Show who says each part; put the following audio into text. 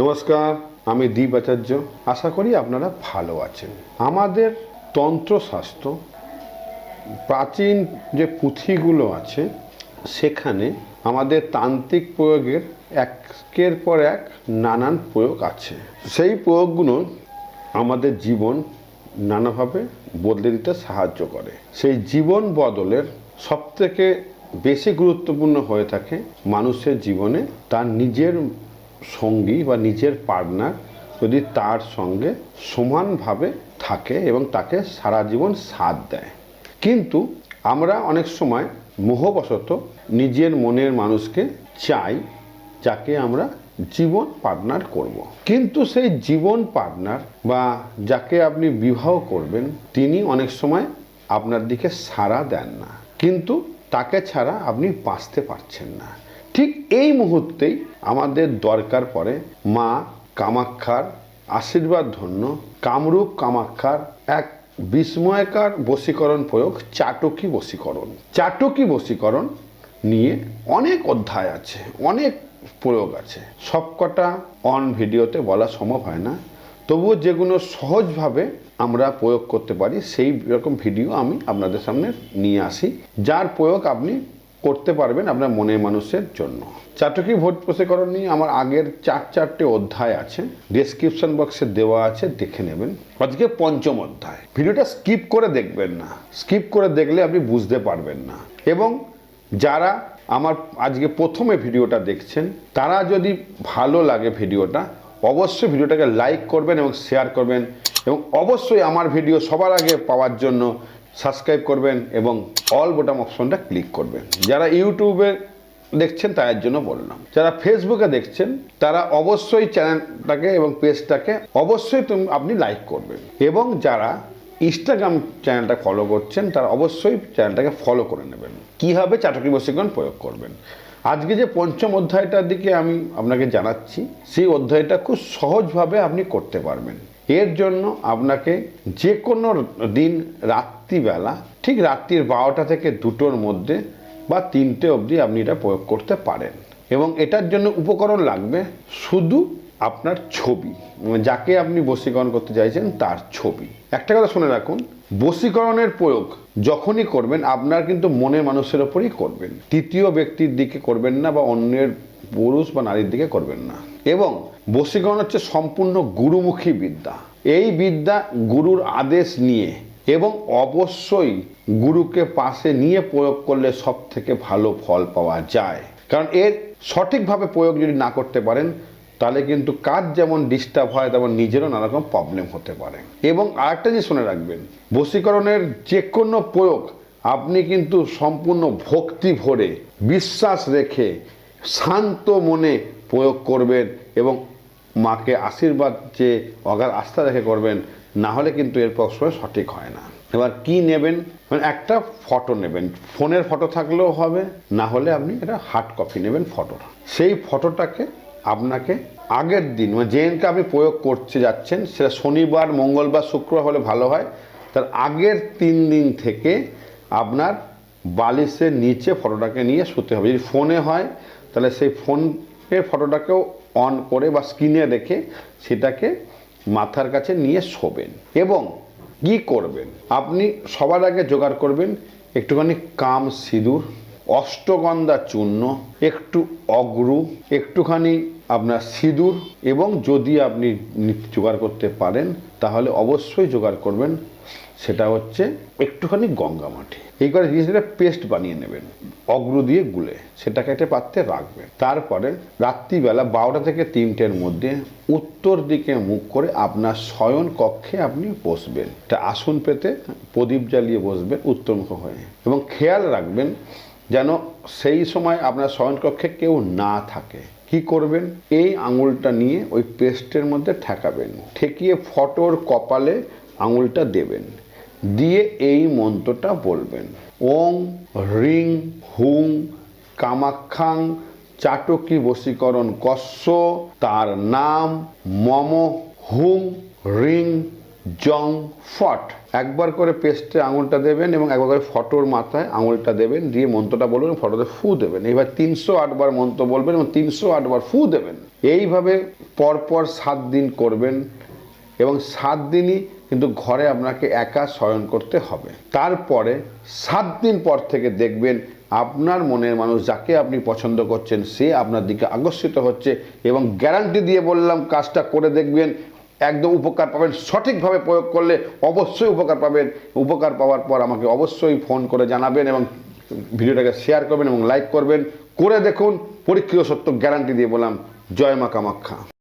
Speaker 1: নমস্কার, আমি দীপ আচার্য। আশা করি আপনারা ভালো আছেন। আমাদের তন্ত্রশাস্ত্র, প্রাচীন যে পুঁথিগুলো আছে, সেখানে আমাদের তান্ত্রিক প্রয়োগের একের পর এক নানান প্রয়োগ আছে। সেই প্রয়োগগুলো আমাদের জীবন নানাভাবে বদলে দিতে সাহায্য করে। সেই জীবন বদলের সবথেকে বেশি গুরুত্বপূর্ণ হয়ে থাকে মানুষের জীবনে তার নিজের সঙ্গী বা নিজের পার্টনার যদি তার সঙ্গে সমানভাবে থাকে এবং তাকে সারা জীবন সাথ দেয়। কিন্তু আমরা অনেক সময় মোহবশত নিজের মনের মানুষকে চাই যাকে আমরা জীবন পার্টনার করব। কিন্তু সেই জীবন পার্টনার বা যাকে আপনি বিবাহ করবেন, তিনি অনেক সময় আপনার দিকে সাড়া দেন না। কিন্তু তাকে ছাড়া আপনি বাঁচতে পারছেন না। ঠিক এই মুহূর্তেই আমাদের দরকার পড়ে মা কামাক্ষার আশীর্বাদ ধন্য, কামরূপ কামাক্ষার এক বিস্ময়কার বশীকরণ প্রয়োগ, চাটকি বশীকরণ। চাটকি বশীকরণ নিয়ে অনেক অধ্যায় আছে, অনেক প্রয়োগ আছে। সবকটা অন ভিডিওতে বলা সম্ভব হয় না। তবুও যেগুলো সহজভাবে আমরা প্রয়োগ করতে পারি, সেই রকম ভিডিও আমি আপনাদের সামনে নিয়ে আসি। যার প্রয়োগ আপনি করতে পারবেন আপনার মনের মানুষের জন্য। চাটকি ভোট প্রসেকরণ নিয়ে আমার আগের চার চারটে অধ্যায় আছে। ডেসক্রিপশন বক্সে দেওয়া আছে, দেখে নেবেন। আজকে পঞ্চম অধ্যায়। ভিডিওটা স্কিপ করে দেখবেন না। স্কিপ করে দেখলে আপনি বুঝতে পারবেন না। এবং যারা আমার আজকে প্রথমে ভিডিওটা দেখছেন, তারা যদি ভালো লাগে ভিডিওটা, অবশ্যই ভিডিওটাকে লাইক করবেন এবং শেয়ার করবেন। এবং অবশ্যই আমার ভিডিও সবার আগে পাওয়ার জন্য সাবস্ক্রাইব করবেন এবং অল বোটাম অপশনটা ক্লিক করবেন। যারা ইউটিউবে দেখছেন তাদের জন্য বললাম যারা ফেসবুকে দেখছেন, তারা অবশ্যই চ্যানেলটাকে এবং পেজটাকে অবশ্যই তুমি আপনি লাইক করবেন। এবং যারা ইনস্টাগ্রাম চ্যানেলটা ফলো করছেন, তারা অবশ্যই চ্যানেলটাকে ফলো করে নেবেন। কীভাবে চাটকি বশীকরণ প্রয়োগ করবেন? আজকে যে পঞ্চম অধ্যায়টার দিকে আমি আপনাকে জানাচ্ছি, সেই অধ্যায়টা খুব সহজভাবে আপনি করতে পারবেন। এর জন্য আপনাকে যে কোনো দিন রাত্রিবেলা, ঠিক রাত্রির বারোটা থেকে দুটোর মধ্যে বা তিনটে অবধি আপনি এটা প্রয়োগ করতে পারেন। এবং এটার জন্য উপকরণ লাগবে শুধু আপনার ছবি। যাকে আপনি বশীকরণ করতে চাইছেন তার ছবি। একটা কথা শুনে রাখুন, বশীকরণের প্রয়োগ যখনই করবেন, আপনার কিন্তু মনের মানুষের ওপরই করবেন। তৃতীয় ব্যক্তির দিকে করবেন না বা অন্যের পুরুষ বা নারীর দিকে করবেন না। এবং বশীকরণ হচ্ছে সম্পূর্ণ গুরুমুখী বিদ্যা। এই বিদ্যা গুরুর আদেশ নিয়ে এবং অবশ্যই গুরুকে পাশে নিয়ে প্রয়োগ করলে সব থেকে ভালো ফল পাওয়া যায়। কারণ এর সঠিকভাবে প্রয়োগ যদি না করতে পারেন, তাহলে কিন্তু কাজ যেমন ডিস্টার্ব হয়, তেমন নিজেরও নানা রকম প্রবলেম হতে পারে। এবং আরেকটা জিনিস শুনে রাখবেন, বশীকরণের যে কোনো প্রয়োগ আপনি কিন্তু সম্পূর্ণ ভক্তি ভরে, বিশ্বাস রেখে, শান্ত মনে প্রয়োগ করবেন এবং মাকে আশীর্বাদ যে অগাধ আস্থা রেখে করবেন, না হলে কিন্তু এর সময় সঠিক হয় না। এবার কি নেবেন? মানে একটা ফটো নেবেন। ফোনের ফটো থাকলেও হবে, না হলে আপনি এটা হার্ড কপি নেবেন ফটোর সেই ফটোটাকে আপনাকে আগের দিন মানে যেদিনকে আপনি প্রয়োগ করতে যাচ্ছেন, সেটা শনিবার, মঙ্গলবার, শুক্রবার হলে ভালো হয়। তার আগের তিন দিন থেকে আপনার বালিশের নিচে ফটোটাকে নিয়ে শুতে হবে। যদি ফোনে হয়, তাহলে সেই ফোনের ফটোটাকেও অন করে বা স্ক্রিনে রেখে সেটাকে মাথার কাছে নিয়ে শোবেন। এবং কি করবেন? আপনি সবার আগে জোগাড় করবেন, একটুখানি কাম সিঁদুর অষ্টগন্ধা চূর্ণ, একটু অগ্রু, একটুখানি আপনার সিঁদুর এবং যদি আপনি জোগাড় করতে পারেন, তাহলে অবশ্যই জোগাড় করবেন। সেটা হচ্ছে একটুখানি গঙ্গা মাটি। এই করে জিনিসটা পেস্ট বানিয়ে নেবেন, অগ্রু দিয়ে গুলে। সেটাকে একটা পাত্রে রাখবেন। তারপরে রাত্রিবেলা বারোটা থেকে তিনটের মধ্যে উত্তর দিকে মুখ করে আপনার শয়ন কক্ষে আপনি বসবেন। একটা আসন পেতে প্রদীপ জ্বালিয়ে বসবেন উত্তরমুখ হয়ে। এবং খেয়াল রাখবেন যেন সেই সময় আপনার শয়নকক্ষে কেউ না থাকে। কি করবেন? এই আঙুলটা নিয়ে ওই পেস্টের মধ্যে ঠেকাবেন। ঠেকিয়ে ফটোর কপালে আঙুলটা দেবেন। দিয়ে এই মন্ত্রটা বলবেন। ওং রিং হুং, কামাখ্যাং, চাটকি বশীকরণ কস্য, তার নাম মম, হুং রিং জং, ফট। একবার করে পেস্টে আঙুলটা দেবেন এবং একবার করে ফটোর মাথায় আঙুলটা দেবেন, দিয়ে মন্ত্রটা বলবেন ফটোতে ফু দেবেন। এবার তিনশো আটবার মন্ত্র বলবেন এবং তিনশো আটবার ফু দেবেন। এইভাবে পরপর সাত দিন করবেন এবং সাত দিনই কিন্তু ঘরে আপনাকে একা শয়ন করতে হবে। তারপরে সাত দিন পর থেকে দেখবেন আপনার মনের মানুষ যাকে আপনি পছন্দ করছেন, সে আপনার দিকে আকর্ষিত হচ্ছে এবং গ্যারান্টি দিয়ে বললাম, কাজটা করে দেখবেন একদম উপকার পাবেন, সঠিকভাবে প্রয়োগ করলে অবশ্যই উপকার পাবেন। উপকার পাওয়ার পর আমাকে অবশ্যই ফোন করে জানাবেন এবং ভিডিওটাকে শেয়ার করবেন এবং লাইক করবেন। করে দেখুন, পরীক্ষিত সত্য গ্যারান্টি দিয়ে বললাম, জয় মা কামাখ্যা।